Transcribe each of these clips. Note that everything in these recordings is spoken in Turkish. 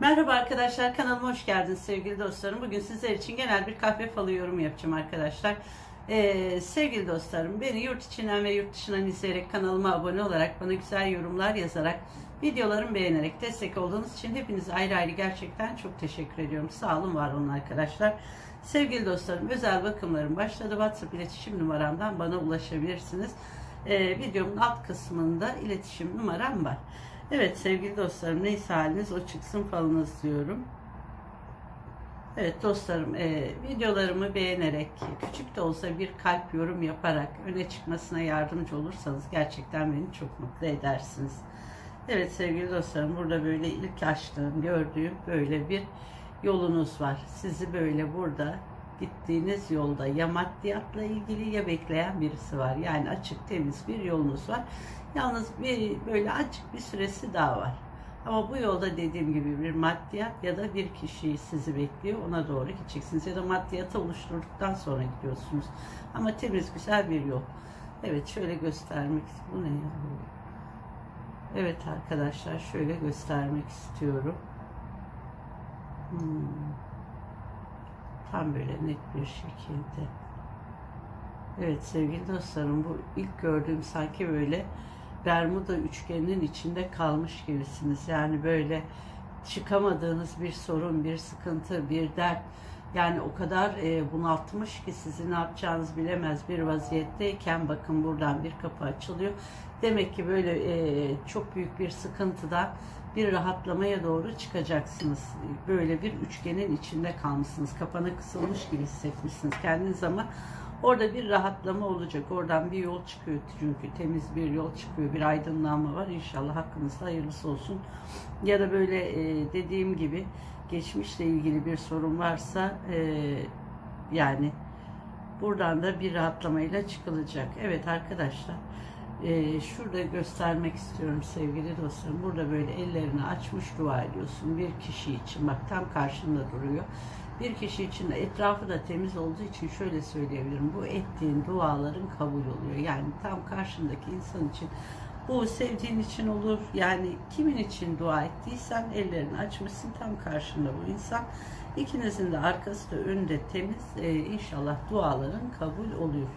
Merhaba arkadaşlar kanalıma hoş geldiniz sevgili dostlarım. Bugün sizler için genel bir kahve falı yorum yapacağım arkadaşlar. Ee, sevgili dostlarım beni yurt içinden ve yurt dışından izleyerek kanalıma abone olarak bana güzel yorumlar yazarak videolarımı beğenerek destek olduğunuz için hepinize ayrı ayrı gerçekten çok teşekkür ediyorum. Sağ olun var olun arkadaşlar. Sevgili dostlarım özel bakımlarım başladı. WhatsApp iletişim numaramdan bana ulaşabilirsiniz. Ee, videomun alt kısmında iletişim numaram var. Evet sevgili dostlarım neyse haliniz o çıksın falınız diyorum. Evet dostlarım e, videolarımı beğenerek küçük de olsa bir kalp yorum yaparak öne çıkmasına yardımcı olursanız gerçekten beni çok mutlu edersiniz. Evet sevgili dostlarım burada böyle ilk açtığım gördüğüm böyle bir yolunuz var. Sizi böyle burada gittiğiniz yolda ya maddiyatla ilgili ya bekleyen birisi var. Yani açık temiz bir yolunuz var. Yalnız bir böyle açık bir süresi daha var. Ama bu yolda dediğim gibi bir maddiyat ya da bir kişi sizi bekliyor. Ona doğru gideceksiniz. Ya da maddiyatı oluşturduktan sonra gidiyorsunuz. Ama temiz güzel bir yol. Evet şöyle göstermek Bu ne ya? Evet arkadaşlar şöyle göstermek istiyorum. Hmm. Tam böyle net bir şekilde. Evet sevgili dostlarım bu ilk gördüğüm sanki böyle Bermuda üçgeninin içinde kalmış gibisiniz. Yani böyle çıkamadığınız bir sorun, bir sıkıntı, bir dert. Yani o kadar e, bunaltmış ki sizi ne yapacağınızı bilemez bir vaziyetteyken bakın buradan bir kapı açılıyor. Demek ki böyle e, çok büyük bir sıkıntıdan bir rahatlamaya doğru çıkacaksınız. Böyle bir üçgenin içinde kalmışsınız. Kapana kısılmış gibi hissetmişsiniz kendiniz ama Orada bir rahatlama olacak. Oradan bir yol çıkıyor çünkü temiz bir yol çıkıyor. Bir aydınlanma var. İnşallah hakkınızda hayırlısı olsun. Ya da böyle e, dediğim gibi geçmişle ilgili bir sorun varsa e, yani buradan da bir rahatlamayla çıkılacak. Evet arkadaşlar e, şurada göstermek istiyorum sevgili dostlarım. Burada böyle ellerini açmış dua ediyorsun bir kişi için. Bak tam karşında duruyor. Bir kişi için etrafı da temiz olduğu için şöyle söyleyebilirim. Bu ettiğin duaların kabul oluyor. Yani tam karşındaki insan için bu sevdiğin için olur. Yani kimin için dua ettiysen ellerini açmışsın tam karşında bu insan. İkinizin de arkası da önde temiz. Ee, inşallah duaların kabul oluyor.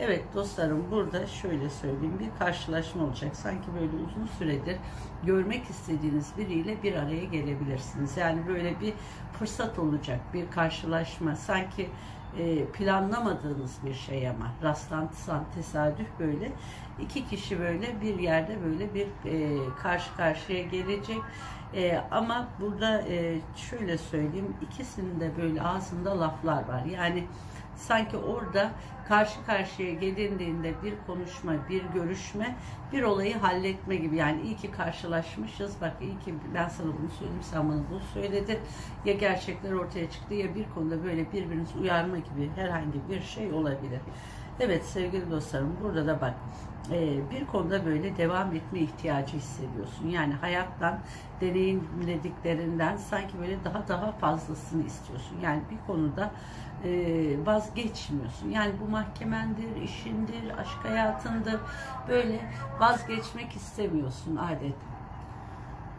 Evet dostlarım burada şöyle söyleyeyim bir karşılaşma olacak. Sanki böyle uzun süredir görmek istediğiniz biriyle bir araya gelebilirsiniz. Yani böyle bir fırsat olacak bir karşılaşma. Sanki e, planlamadığınız bir şey ama rastlantısal tesadüf böyle iki kişi böyle bir yerde böyle bir e, karşı karşıya gelecek. E, ama burada e, şöyle söyleyeyim ikisinin de böyle ağzında laflar var. Yani sanki orada karşı karşıya gelindiğinde bir konuşma, bir görüşme, bir olayı halletme gibi. Yani iyi ki karşılaşmışız. Bak iyi ki ben sana bunu söyledim, sen bana bunu söyledin. Ya gerçekler ortaya çıktı ya bir konuda böyle birbirinizi uyarma gibi herhangi bir şey olabilir. Evet sevgili dostlarım burada da bak e, bir konuda böyle devam etme ihtiyacı hissediyorsun. Yani hayattan deneyimlediklerinden sanki böyle daha daha fazlasını istiyorsun. Yani bir konuda e, vazgeçmiyorsun. Yani bu mahkemendir, işindir, aşk hayatındır. Böyle vazgeçmek istemiyorsun adet.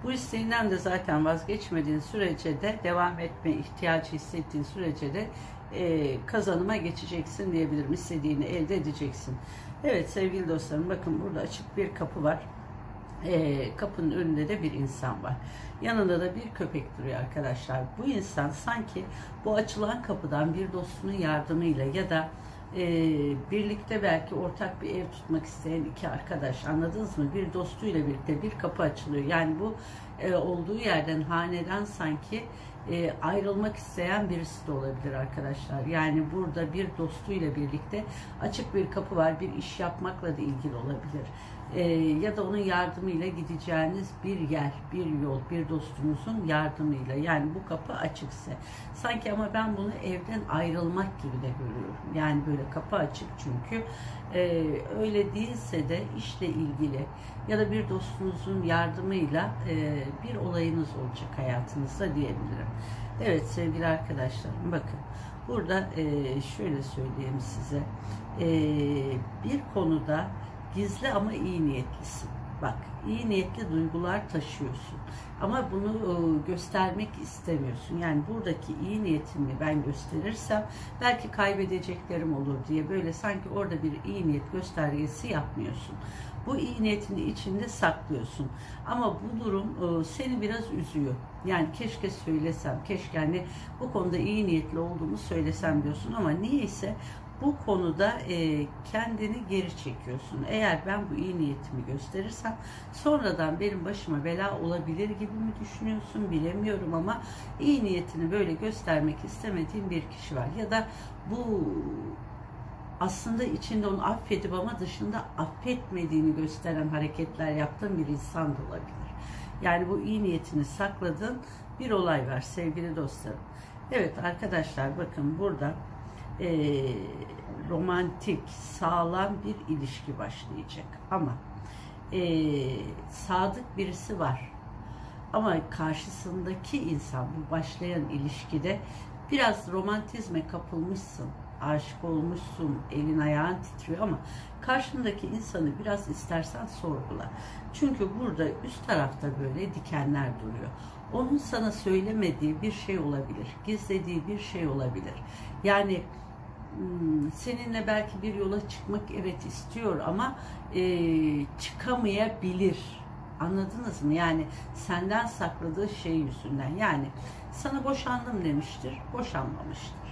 Bu isteğinden de zaten vazgeçmediğin sürece de devam etme ihtiyacı hissettiğin sürece de e, kazanıma geçeceksin diyebilirim. İstediğini elde edeceksin. Evet sevgili dostlarım bakın burada açık bir kapı var. E, kapının önünde de bir insan var. Yanında da bir köpek duruyor arkadaşlar. Bu insan sanki bu açılan kapıdan bir dostunun yardımıyla ya da e, birlikte belki ortak bir ev tutmak isteyen iki arkadaş anladınız mı? Bir dostuyla birlikte bir kapı açılıyor. Yani bu e, olduğu yerden haneden sanki e, ayrılmak isteyen birisi de olabilir arkadaşlar. Yani burada bir dostuyla birlikte açık bir kapı var. Bir iş yapmakla da ilgili olabilir. E, ya da onun yardımıyla gideceğiniz bir yer, bir yol, bir dostunuzun yardımıyla. Yani bu kapı açıksa. Sanki ama ben bunu evden ayrılmak gibi de görüyorum. Yani böyle kapı açık çünkü. E, öyle değilse de işle ilgili ya da bir dostunuzun yardımıyla e, bir olayınız olacak hayatınızda diyebilirim. Evet sevgili arkadaşlarım bakın burada e, şöyle söyleyeyim size e, bir konuda gizli ama iyi niyetlisin. Bak iyi niyetli duygular taşıyorsun. Ama bunu e, göstermek istemiyorsun. Yani buradaki iyi niyetimi ben gösterirsem belki kaybedeceklerim olur diye böyle sanki orada bir iyi niyet göstergesi yapmıyorsun. Bu iyi niyetini içinde saklıyorsun. Ama bu durum e, seni biraz üzüyor. Yani keşke söylesem, keşke hani bu konuda iyi niyetli olduğumu söylesem diyorsun ama niyeyse bu konuda e, kendini geri çekiyorsun. Eğer ben bu iyi niyetimi gösterirsem sonradan benim başıma bela olabilir gibi mi düşünüyorsun bilemiyorum ama iyi niyetini böyle göstermek istemediğin bir kişi var. Ya da bu aslında içinde onu affedip ama dışında affetmediğini gösteren hareketler yaptığın bir insan da olabilir. Yani bu iyi niyetini sakladığın bir olay var sevgili dostlarım. Evet arkadaşlar bakın burada e, romantik, sağlam bir ilişki başlayacak. Ama e, sadık birisi var. Ama karşısındaki insan bu başlayan ilişkide biraz romantizme kapılmışsın aşık olmuşsun, elin ayağın titriyor ama karşındaki insanı biraz istersen sorgula. Çünkü burada üst tarafta böyle dikenler duruyor. Onun sana söylemediği bir şey olabilir, gizlediği bir şey olabilir. Yani hmm, seninle belki bir yola çıkmak evet istiyor ama e, çıkamayabilir. Anladınız mı? Yani senden sakladığı şey yüzünden. Yani sana boşandım demiştir, boşanmamıştır.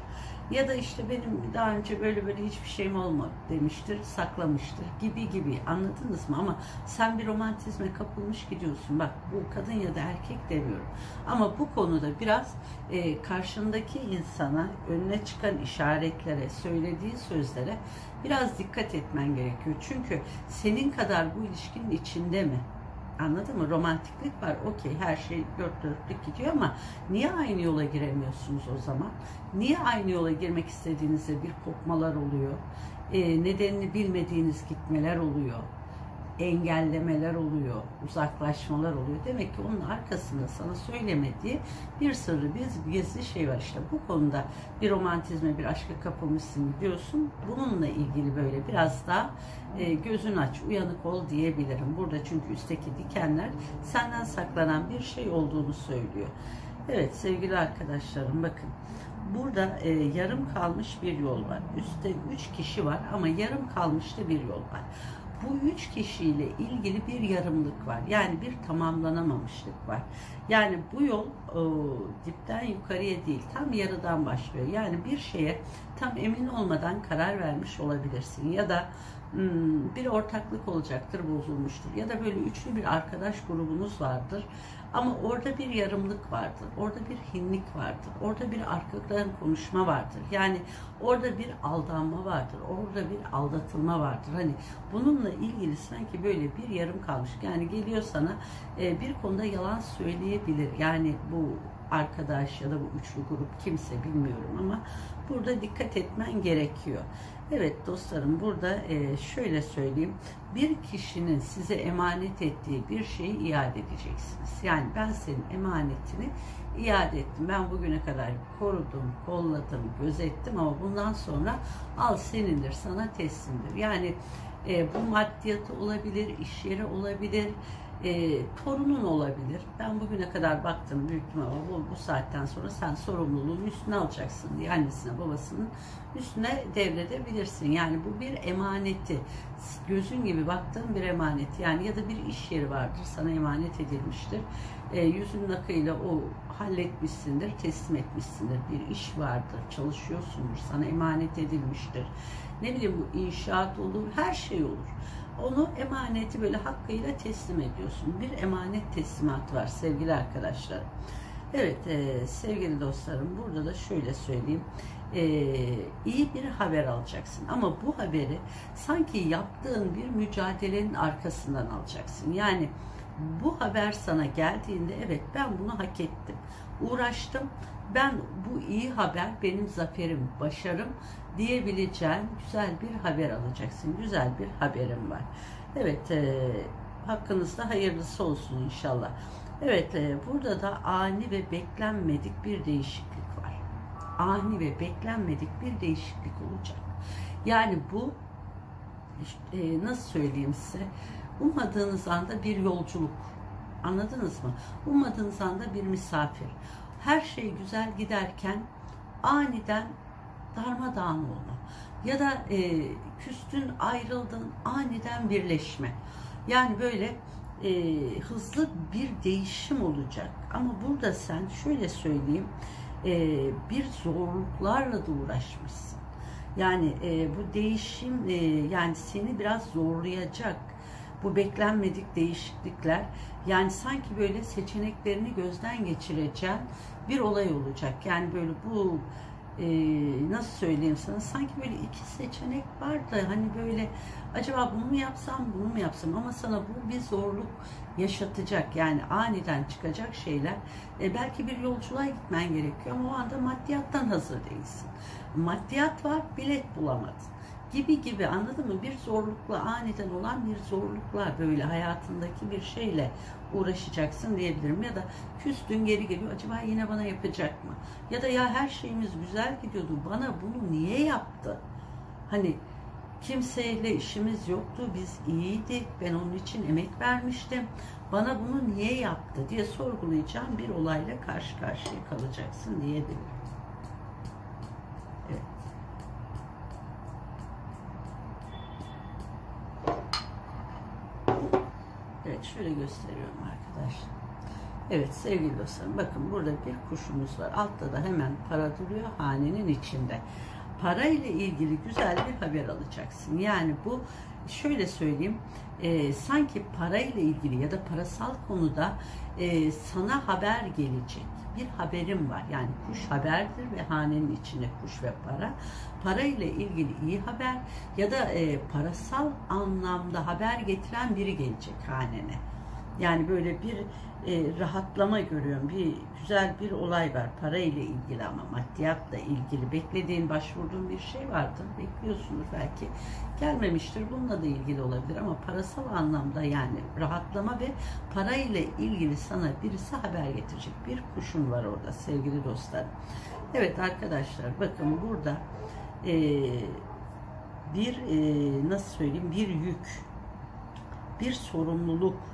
Ya da işte benim daha önce böyle böyle hiçbir şeyim olmadı demiştir, saklamıştır gibi gibi anladınız mı? Ama sen bir romantizme kapılmış gidiyorsun. Bak bu kadın ya da erkek demiyorum. Ama bu konuda biraz e, karşındaki insana önüne çıkan işaretlere, söylediği sözlere biraz dikkat etmen gerekiyor. Çünkü senin kadar bu ilişkinin içinde mi? Anladın mı? Romantiklik var. Okey her şey dört dörtlük gidiyor ama niye aynı yola giremiyorsunuz o zaman? Niye aynı yola girmek istediğinizde bir kopmalar oluyor? Ee, nedenini bilmediğiniz gitmeler oluyor engellemeler oluyor, uzaklaşmalar oluyor. Demek ki onun arkasında sana söylemediği bir sırrı, bir gizli şey var işte. Bu konuda bir romantizme, bir aşka kapılmışsın diyorsun. Bununla ilgili böyle biraz daha e, gözün aç, uyanık ol diyebilirim. Burada çünkü üstteki dikenler senden saklanan bir şey olduğunu söylüyor. Evet sevgili arkadaşlarım bakın. Burada e, yarım kalmış bir yol var. Üstte üç kişi var ama yarım kalmış da bir yol var bu üç kişiyle ilgili bir yarımlık var. Yani bir tamamlanamamışlık var. Yani bu yol o, dipten yukarıya değil, tam yarıdan başlıyor. Yani bir şeye tam emin olmadan karar vermiş olabilirsin. Ya da hmm, bir ortaklık olacaktır, bozulmuştur. Ya da böyle üçlü bir arkadaş grubunuz vardır. Ama orada bir yarımlık vardır. Orada bir hinlik vardır. Orada bir arkadan konuşma vardır. Yani orada bir aldanma vardır. Orada bir aldatılma vardır. Hani bununla ilgili sanki böyle bir yarım kalmış. Yani geliyor sana e, bir konuda yalan söyleyebilir. Yani bu arkadaş ya da bu üçlü grup kimse bilmiyorum ama burada dikkat etmen gerekiyor. Evet dostlarım burada e, şöyle söyleyeyim. Bir kişinin size emanet ettiği bir şeyi iade edeceksiniz. Yani ben senin emanetini iade ettim. Ben bugüne kadar korudum, kolladım, gözettim ama bundan sonra al senindir, sana teslimdir. Yani e, bu maddiyatı olabilir, iş yeri olabilir, e, torunun olabilir. Ben bugüne kadar baktım büyük ihtimalle bu, bu saatten sonra sen sorumluluğun üstüne alacaksın diye annesine babasının üstüne devredebilirsin. Yani bu bir emaneti. Gözün gibi baktığın bir emanet. Yani ya da bir iş yeri vardır sana emanet edilmiştir. E, yüzün akıyla o halletmişsindir, teslim etmişsindir. Bir iş vardır, çalışıyorsundur, sana emanet edilmiştir. Ne bileyim bu inşaat olur, her şey olur onu emaneti böyle hakkıyla teslim ediyorsun. Bir emanet teslimatı var sevgili arkadaşlar. Evet e, sevgili dostlarım burada da şöyle söyleyeyim. E, iyi bir haber alacaksın ama bu haberi sanki yaptığın bir mücadelenin arkasından alacaksın. Yani bu haber sana geldiğinde evet ben bunu hak ettim. Uğraştım. Ben bu iyi haber benim zaferim, başarım diyebileceğin güzel bir haber alacaksın. Güzel bir haberim var. Evet, e, hakkınızda hayırlısı olsun inşallah. Evet, e, burada da ani ve beklenmedik bir değişiklik var. Ani ve beklenmedik bir değişiklik olacak. Yani bu e, nasıl söyleyeyim size? ummadığınız anda bir yolculuk. Anladınız mı? Ummadığınız anda bir misafir. Her şey güzel giderken aniden darmadağın olma. Ya da e, küstün, ayrıldın, aniden birleşme. Yani böyle e, hızlı bir değişim olacak. Ama burada sen şöyle söyleyeyim, e, bir zorluklarla da uğraşmışsın. Yani e, bu değişim e, yani seni biraz zorlayacak. Bu beklenmedik değişiklikler yani sanki böyle seçeneklerini gözden geçireceğin bir olay olacak. Yani böyle bu e, nasıl söyleyeyim sana sanki böyle iki seçenek var da hani böyle acaba bunu mu yapsam bunu mu yapsam? Ama sana bu bir zorluk yaşatacak. Yani aniden çıkacak şeyler. E, belki bir yolculuğa gitmen gerekiyor ama o anda maddiyattan hazır değilsin. Maddiyat var bilet bulamadın gibi gibi anladın mı? Bir zorlukla aniden olan bir zorlukla böyle hayatındaki bir şeyle uğraşacaksın diyebilirim. Ya da küstün geri geliyor acaba yine bana yapacak mı? Ya da ya her şeyimiz güzel gidiyordu bana bunu niye yaptı? Hani kimseyle işimiz yoktu biz iyiydik ben onun için emek vermiştim. Bana bunu niye yaptı diye sorgulayacağım bir olayla karşı karşıya kalacaksın diyebilirim. Şöyle gösteriyorum arkadaşlar. Evet sevgili dostlarım bakın burada bir kuşumuz var. Altta da hemen para duruyor hanenin içinde. Para ile ilgili güzel bir haber alacaksın. Yani bu şöyle söyleyeyim e, sanki para ile ilgili ya da parasal konuda e, sana haber gelecek bir haberim var. Yani kuş haberdir ve hanenin içinde kuş ve para. Para ile ilgili iyi haber ya da e, parasal anlamda haber getiren biri gelecek hanene. Yani böyle bir e, rahatlama görüyorum. Bir güzel bir olay var. Para ile ilgili ama maddiyatla ilgili beklediğin, başvurduğun bir şey vardır. Bekliyorsunuz belki. Gelmemiştir. Bununla da ilgili olabilir ama parasal anlamda yani rahatlama ve para ile ilgili sana birisi haber getirecek. Bir kuşun var orada sevgili dostlar. Evet arkadaşlar bakın burada e, bir e, nasıl söyleyeyim bir yük bir sorumluluk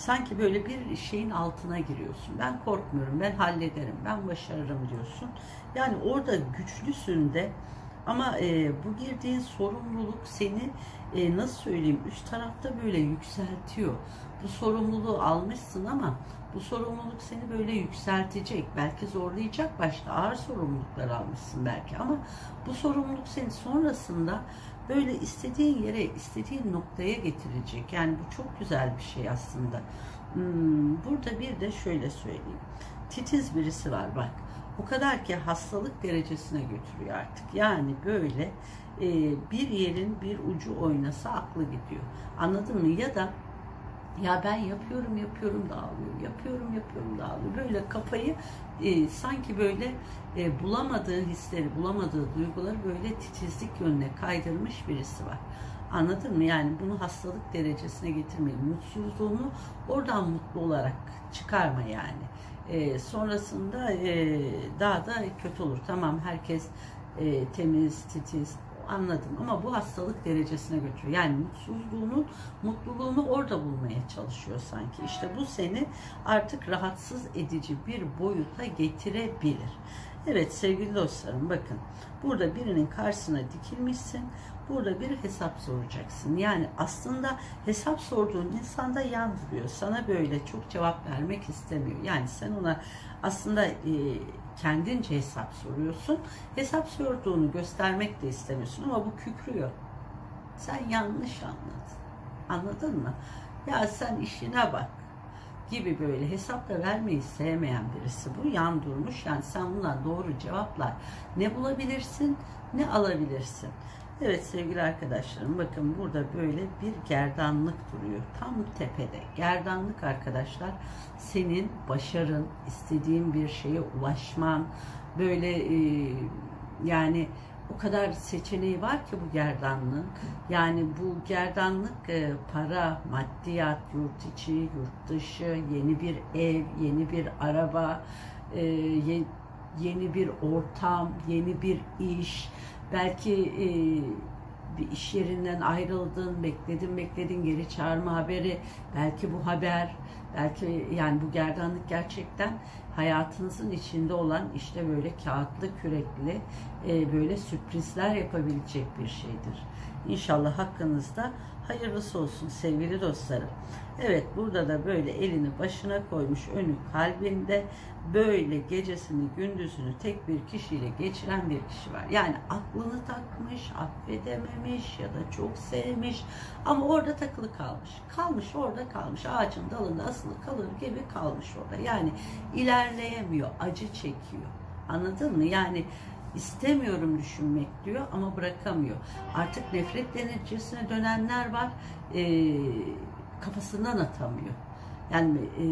sanki böyle bir şeyin altına giriyorsun. Ben korkmuyorum, ben hallederim, ben başarırım diyorsun. Yani orada güçlüsün de ama e, bu girdiğin sorumluluk seni e, nasıl söyleyeyim üst tarafta böyle yükseltiyor. Bu sorumluluğu almışsın ama bu sorumluluk seni böyle yükseltecek. Belki zorlayacak başta ağır sorumluluklar almışsın belki ama bu sorumluluk seni sonrasında böyle istediğin yere, istediğin noktaya getirecek. Yani bu çok güzel bir şey aslında. Hmm, burada bir de şöyle söyleyeyim. Titiz birisi var bak. O kadar ki hastalık derecesine götürüyor artık. Yani böyle e, bir yerin bir ucu oynasa aklı gidiyor. Anladın mı? Ya da ya ben yapıyorum yapıyorum dağılıyor yapıyorum yapıyorum dağılıyor böyle kafayı e, sanki böyle e, bulamadığı hisleri bulamadığı duyguları böyle titizlik yönüne kaydırmış birisi var. Anladın mı? Yani bunu hastalık derecesine getirmeyin. Mutsuzluğunu oradan mutlu olarak çıkarma yani. E, sonrasında e, daha da kötü olur. Tamam herkes e, temiz titiz anladım ama bu hastalık derecesine götürüyor. Yani mutsuzluğunun mutluluğunu orada bulmaya çalışıyor sanki. İşte bu seni artık rahatsız edici bir boyuta getirebilir. Evet sevgili dostlarım bakın burada birinin karşısına dikilmişsin. Burada bir hesap soracaksın. Yani aslında hesap sorduğun insanda yandırıyor. Sana böyle çok cevap vermek istemiyor. Yani sen ona aslında e, kendince hesap soruyorsun. Hesap sorduğunu göstermek de istemiyorsun ama bu kükrüyor. Sen yanlış anladın. Anladın mı? Ya sen işine bak gibi böyle hesap da vermeyi sevmeyen birisi bu. Yan durmuş. Yani sen bundan doğru cevaplar ne bulabilirsin ne alabilirsin. Evet sevgili arkadaşlarım bakın burada böyle bir gerdanlık duruyor. Tam tepede. Gerdanlık arkadaşlar senin başarın, istediğin bir şeye ulaşman, böyle e, yani o kadar seçeneği var ki bu gerdanlığın. Yani bu gerdanlık e, para, maddiyat, yurt içi, yurt dışı, yeni bir ev, yeni bir araba, e, yeni bir ortam, yeni bir iş, belki e, bir iş yerinden ayrıldın, bekledin bekledin geri çağırma haberi, belki bu haber, belki yani bu gerdanlık gerçekten hayatınızın içinde olan işte böyle kağıtlı kürekli e, böyle sürprizler yapabilecek bir şeydir. İnşallah hakkınızda hayırlısı olsun sevgili dostlarım. Evet burada da böyle elini başına koymuş önü kalbinde böyle gecesini gündüzünü tek bir kişiyle geçiren bir kişi var. Yani aklını takmış, affedememiş ya da çok sevmiş ama orada takılı kalmış. Kalmış orada kalmış. Ağacın dalında asılı kalır gibi kalmış orada. Yani ilerleyemiyor, acı çekiyor. Anladın mı? Yani istemiyorum düşünmek diyor ama bırakamıyor. Artık nefret deneticesine dönenler var. Ee, kafasından atamıyor. Yani e,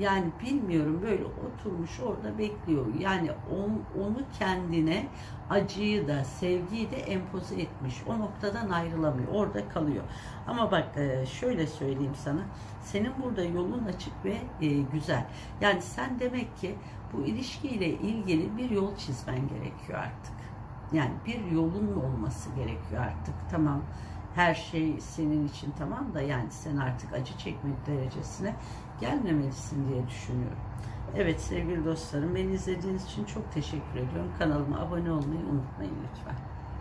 yani bilmiyorum böyle oturmuş orada bekliyor. Yani on, onu kendine acıyı da sevgiyi de empoze etmiş. O noktadan ayrılamıyor. Orada kalıyor. Ama bak e, şöyle söyleyeyim sana. Senin burada yolun açık ve e, güzel. Yani sen demek ki bu ilişkiyle ilgili bir yol çizmen gerekiyor artık. Yani bir yolun olması gerekiyor artık. Tamam her şey senin için tamam da yani sen artık acı çekmek derecesine gelmemelisin diye düşünüyorum. Evet sevgili dostlarım beni izlediğiniz için çok teşekkür ediyorum. Kanalıma abone olmayı unutmayın lütfen.